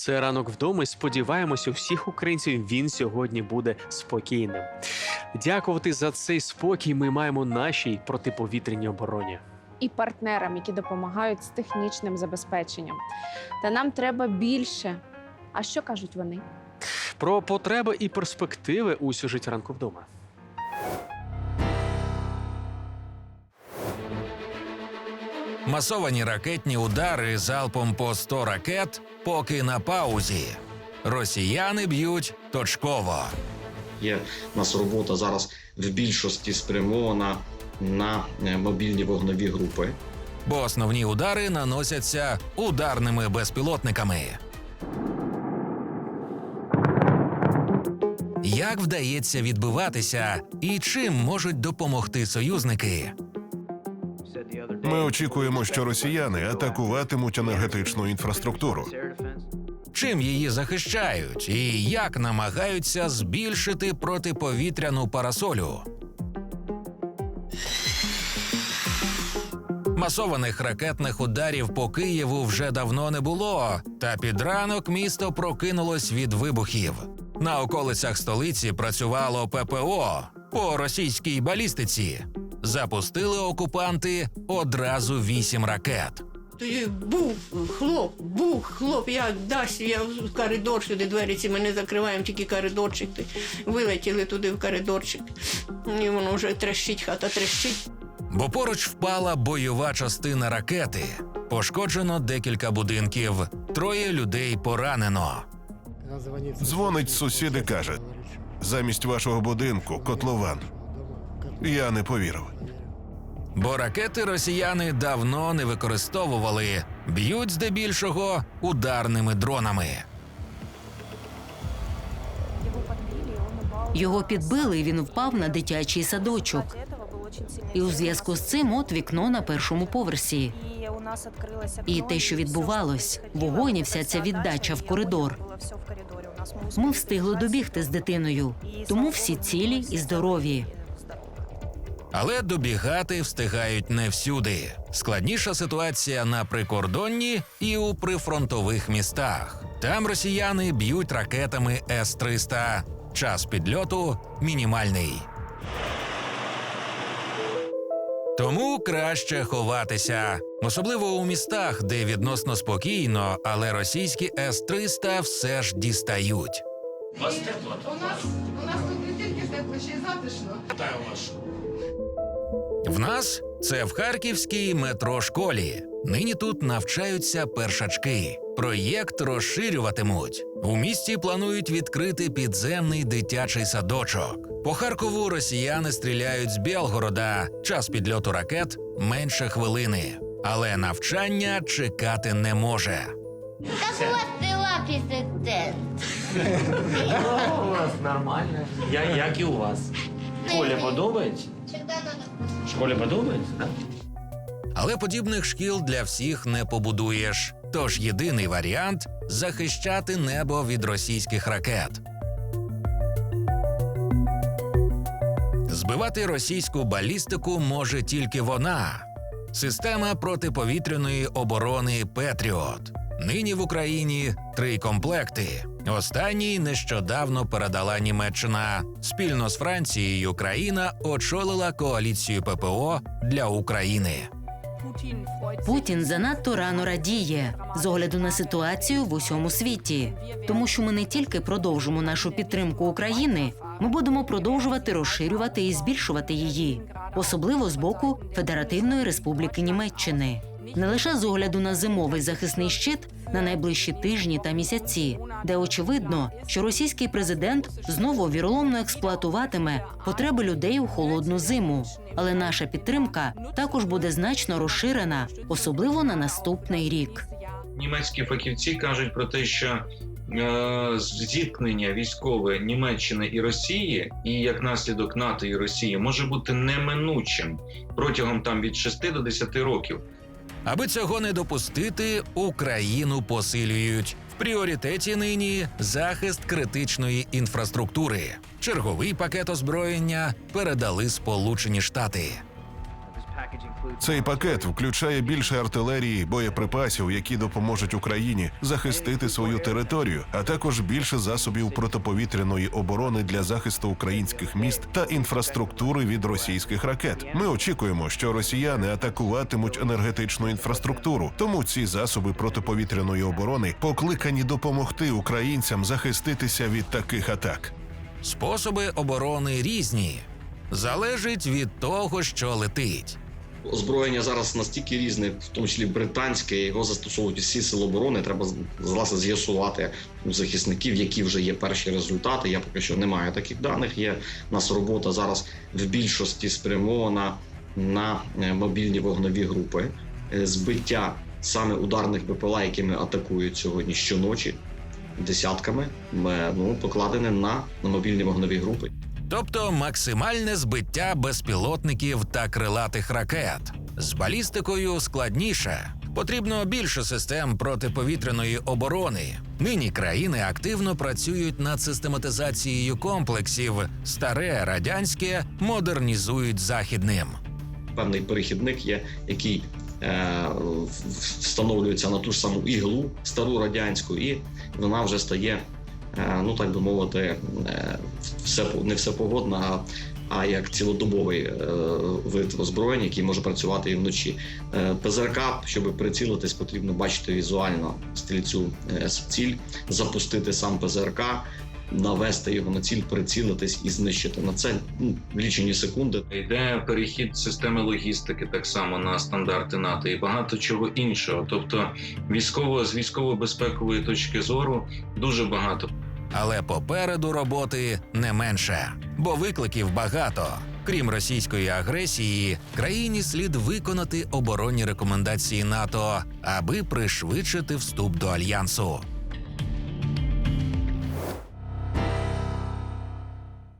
Це ранок вдома. і Сподіваємося, у всіх українців він сьогодні буде спокійним. Дякувати за цей спокій. Ми маємо нашій протиповітряній обороні. і партнерам, які допомагають з технічним забезпеченням. Та нам треба більше. А що кажуть вони? Про потреби і перспективи у сюжеті ранку вдома. Масовані ракетні удари залпом по 100 ракет поки на паузі. Росіяни б'ють точково. Є у нас робота зараз в більшості спрямована на е, мобільні вогнові групи. бо основні удари наносяться ударними безпілотниками. Як вдається відбиватися і чим можуть допомогти союзники? Ми очікуємо, що росіяни атакуватимуть енергетичну інфраструктуру. Чим її захищають і як намагаються збільшити протиповітряну парасолю? Масованих ракетних ударів по Києву вже давно не було, та під ранок місто прокинулось від вибухів. На околицях столиці працювало ППО по російській балістиці. Запустили окупанти одразу вісім ракет. Тоді бух, хлоп, бух, хлоп, як дасть, я в коридор сюди, двері ці ми не закриваємо, тільки коридорчик. Вилетіли туди в коридорчик. І воно вже трещить, хата трещить. бо поруч впала бойова частина ракети. Пошкоджено декілька будинків, троє людей поранено. Дзвонить сусід і каже: замість вашого будинку котлован. Я не повірив. Бо ракети росіяни давно не використовували, б'ють здебільшого ударними дронами. Його підбили, і він впав на дитячий садочок. І у зв'язку з цим от вікно на першому поверсі. І те, що відбувалось, вогонь і вся ця віддача в коридор. Ми встигли добігти з дитиною, тому всі цілі і здорові. Але добігати встигають не всюди. Складніша ситуація на прикордонні і у прифронтових містах. Там росіяни б'ють ракетами С-300. Час підльоту мінімальний. Тому краще ховатися, особливо у містах, де відносно спокійно, але російські С-300 все ж дістають. У нас, у нас тут не тільки тепло, ще й затишно. В нас це в харківській метрошколі. Нині тут навчаються першачки. Проєкт розширюватимуть. У місті планують відкрити підземний дитячий садочок. По Харкову росіяни стріляють з Білгорода. Час підльоту ракет менше хвилини. Але навчання чекати не може. Как у вас дела, президент? У вас нормально. Я як і у вас. Школі подобається? Всегда надо. Школі подобається, так? Але подібних шкіл для всіх не побудуєш. Тож єдиний варіант захищати небо від російських ракет. Збивати російську балістику може тільки вона. Система протиповітряної оборони Петріот. Нині в Україні три комплекти. Останній нещодавно передала Німеччина. Спільно з Францією країна очолила коаліцію ППО для України. Путін занадто рано радіє з огляду на ситуацію в усьому світі, тому що ми не тільки продовжимо нашу підтримку України, ми будемо продовжувати розширювати і збільшувати її, особливо з боку Федеративної Республіки Німеччини. Не лише з огляду на зимовий захисний щит на найближчі тижні та місяці, де очевидно, що російський президент знову віроломно експлуатуватиме потреби людей у холодну зиму. Але наша підтримка також буде значно розширена, особливо на наступний рік. Німецькі фахівці кажуть про те, що е, зіткнення військове Німеччини і Росії, і як наслідок НАТО і Росії, може бути неминучим протягом там від 6 до 10 років. Аби цього не допустити, Україну посилюють. В пріоритеті нині захист критичної інфраструктури. Черговий пакет озброєння передали Сполучені Штати. Цей пакет включає більше артилерії, боєприпасів, які допоможуть Україні захистити свою територію, а також більше засобів протиповітряної оборони для захисту українських міст та інфраструктури від російських ракет. Ми очікуємо, що росіяни атакуватимуть енергетичну інфраструктуру, тому ці засоби протиповітряної оборони покликані допомогти українцям захиститися від таких атак. Способи оборони різні. Залежить від того, що летить. Озброєння зараз настільки різне, в тому числі британське, його застосовують всі сили оборони. Треба власне з'ясувати у захисників, які вже є перші результати. Я поки що не маю таких даних. Є у нас робота зараз в більшості спрямована на е, мобільні вогнові групи, е, збиття саме ударних БПЛА, якими атакують сьогодні щоночі десятками, е, ну покладене на, на мобільні вогнові групи. Тобто максимальне збиття безпілотників та крилатих ракет. З балістикою складніше. Потрібно більше систем протиповітряної оборони. Нині країни активно працюють над систематизацією комплексів. Старе радянське модернізують західним. певний перехідник є, який е, встановлюється на ту ж саму іглу стару радянську, і вона вже стає, ну так би мовити, е, все не всепогодна, а, а як цілодобовий е, вид озброєння, який може працювати і вночі. Е, ПЗРК, щоб прицілитись, потрібно бачити візуально стрільцю е, ціль, запустити сам ПЗРК. Навести його на ціль, прицілитись і знищити на це ну, лічені секунди. Йде перехід системи логістики так само на стандарти НАТО і багато чого іншого. Тобто, військово з військово-безпекової точки зору дуже багато Але попереду роботи не менше, бо викликів багато. Крім російської агресії, країні слід виконати оборонні рекомендації НАТО, аби пришвидшити вступ до альянсу.